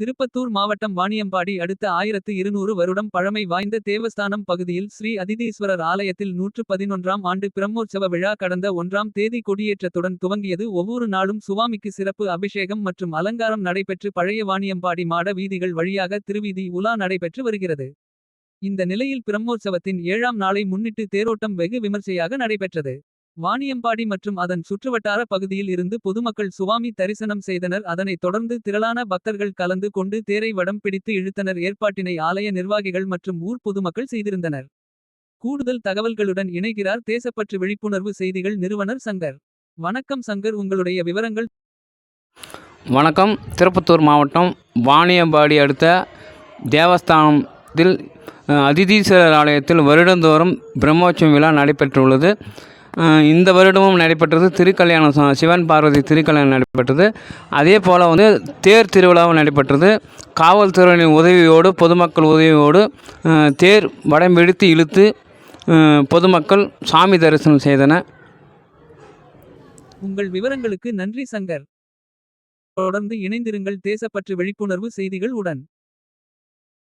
திருப்பத்தூர் மாவட்டம் வாணியம்பாடி அடுத்த ஆயிரத்து இருநூறு வருடம் பழமை வாய்ந்த தேவஸ்தானம் பகுதியில் ஸ்ரீ அதிதீஸ்வரர் ஆலயத்தில் நூற்று பதினொன்றாம் ஆண்டு பிரம்மோற்சவ விழா கடந்த ஒன்றாம் தேதி கொடியேற்றத்துடன் துவங்கியது ஒவ்வொரு நாளும் சுவாமிக்கு சிறப்பு அபிஷேகம் மற்றும் அலங்காரம் நடைபெற்று பழைய வாணியம்பாடி மாட வீதிகள் வழியாக திருவீதி உலா நடைபெற்று வருகிறது. இந்த நிலையில் பிரம்மோற்சவத்தின் ஏழாம் நாளை முன்னிட்டு தேரோட்டம் வெகு விமர்சையாக நடைபெற்றது. வாணியம்பாடி மற்றும் அதன் சுற்றுவட்டார பகுதியில் இருந்து பொதுமக்கள் சுவாமி தரிசனம் செய்தனர் அதனைத் தொடர்ந்து திரளான பக்தர்கள் கலந்து கொண்டு தேரை வடம் பிடித்து இழுத்தனர் ஏற்பாட்டினை ஆலய நிர்வாகிகள் மற்றும் ஊர் பொதுமக்கள் செய்திருந்தனர். கூடுதல் தகவல்களுடன் இணைகிறார் தேசப்பற்று விழிப்புணர்வு செய்திகள் நிறுவனர் சங்கர். வணக்கம் சங்கர் உங்களுடைய விவரங்கள். வணக்கம் திருப்பத்தூர் மாவட்டம் வாணியம்பாடி அடுத்த தேவஸ்தானத்தில் அதிதீஸ்வரர் ஆலயத்தில் வருடந்தோறும் பிரம்மோற்சவம் விழா நடைபெற்றுள்ளது இந்த வருடமும் நடைபெற்றது திருக்கல்யாணம் சிவன் பார்வதி திருக்கல்யாணம் நடைபெற்றது அதே போல் வந்து தேர் திருவிழாவும் நடைபெற்றது காவல்துறையின் உதவியோடு பொதுமக்கள் உதவியோடு தேர் வடம் பிடித்து இழுத்து பொதுமக்கள் சாமி தரிசனம் செய்தனர் உங்கள் விவரங்களுக்கு நன்றி சங்கர். தொடர்ந்து இணைந்திருங்கள் தேசப்பற்று விழிப்புணர்வு செய்திகள் உடன்.